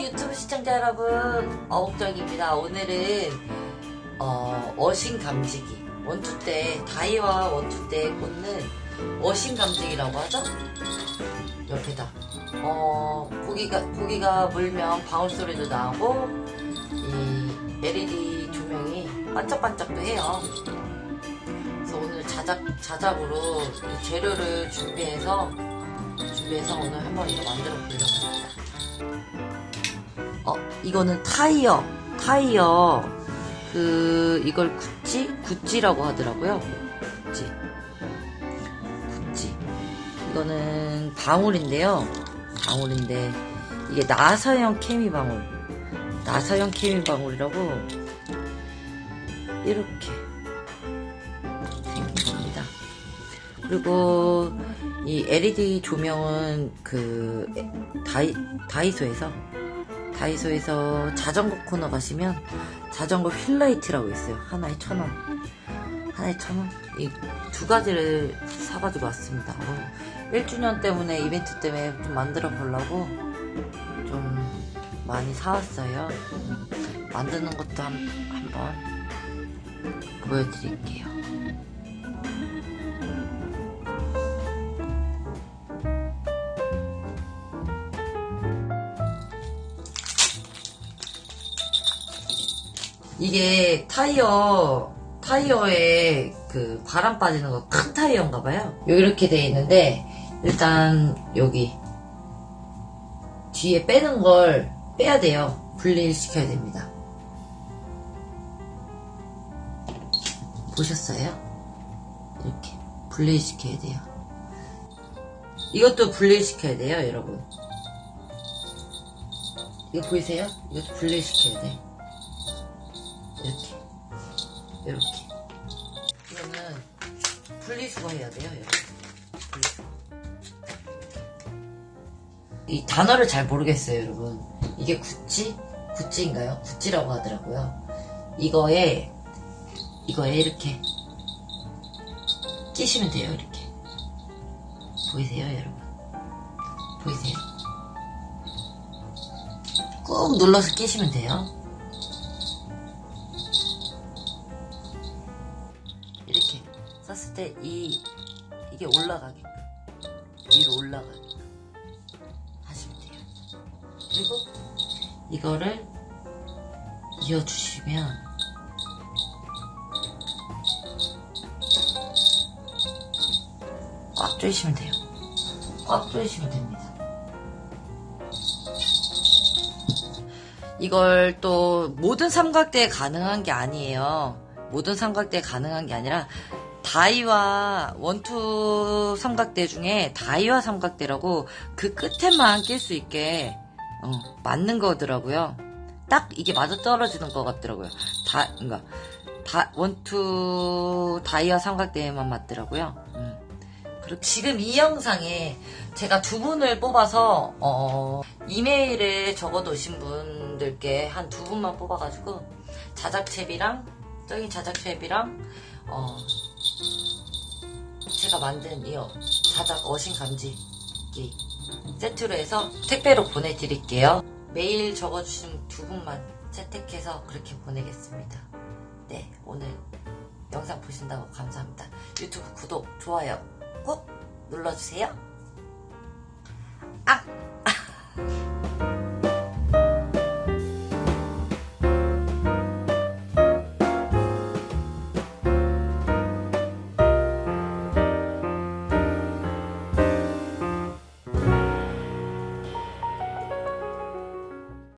유튜브 시청자 여러분. 어묵정입니다. 오늘은 어, 어신 감지기. 원투 때 다이와 원투 때 꽂는 어신 감지기라고 하죠? 옆에다. 어, 고기가 고기가 물면 방울 소리도 나고 이 LED 조명이 반짝반짝도 해요. 그래서 오늘 자작 자작으로 이 재료를 준비해서 준비해서 오늘 한번 이거 만들어 보려고 합니다. 어, 이거는 타이어, 타이어. 그, 이걸 구찌? 구찌라고 하더라고요. 구찌. 구찌. 이거는 방울인데요. 방울인데, 이게 나사형 케미 방울. 나사형 케미 방울이라고, 이렇게 생긴 겁니다. 그리고, 이 LED 조명은 그, 다이, 다이소에서 다이소에서 자전거 코너 가시면 자전거 휠라이트라고 있어요. 하나에 천 원. 하나에 천 원. 이 두 가지를 사가지고 왔습니다. 어, 1주년 때문에 이벤트 때문에 좀 만들어 보려고 좀 많이 사왔어요. 음, 만드는 것도 한, 한번 보여드릴게요. 이게 타이어 타이어에 그 바람 빠지는 거 큰 타이어인가 봐요. 이렇게 돼 있는데 일단 여기 뒤에 빼는 걸 빼야 돼요. 분리시켜야 됩니다. 보셨어요? 이렇게 분리시켜야 돼요. 이것도 분리시켜야 돼요, 여러분. 이거 보이세요? 이것도 분리시켜야 돼. 이렇게. 이렇게 이거는 분리수거 해야 돼요 여러분 분리수거. 이 단어를 잘 모르겠어요 여러분. 이게 구찌? 구찌인가요? 구찌라고 하더라고요. 이거에 이거에 이렇게 끼시면 돼요 이렇게. 보이세요 여러분? 보이세요? 꾹 눌러서 끼시면 돼요 썼을 때 이 이게 올라가게끔 위로 올라가게끔 하시면 돼요. 그리고 이거를 이어주시면 꽉 조이시면 돼요. 꽉 조이시면 됩니다. 이걸 또 모든 삼각대에 가능한 게 아니에요. 모든 삼각대에 가능한 게 아니라 다이와 원투 삼각대 중에 다이와 삼각대라고 그 끝에만 낄 수 있게 어, 맞는 거더라고요. 딱 이게 맞아 떨어지는 것 같더라고요. 다, 그러니까 다 원투 다이와 삼각대에만 맞더라고요. 음. 그리고 지금 이 영상에 제가 두 분을 뽑아서 어, 이메일에 적어두신 분들께 한 두 분만 뽑아가지고 자작채비랑 저기 자작채비랑 어, 제가 만든 이 어- 자작 어신 감지기 세트로 해서 택배로 보내드릴게요. 메일 적어주신 두 분만 채택해서 그렇게 보내겠습니다. 네, 오늘 영상 보신다고 감사합니다. 유튜브 구독, 좋아요 꼭 눌러주세요. 아!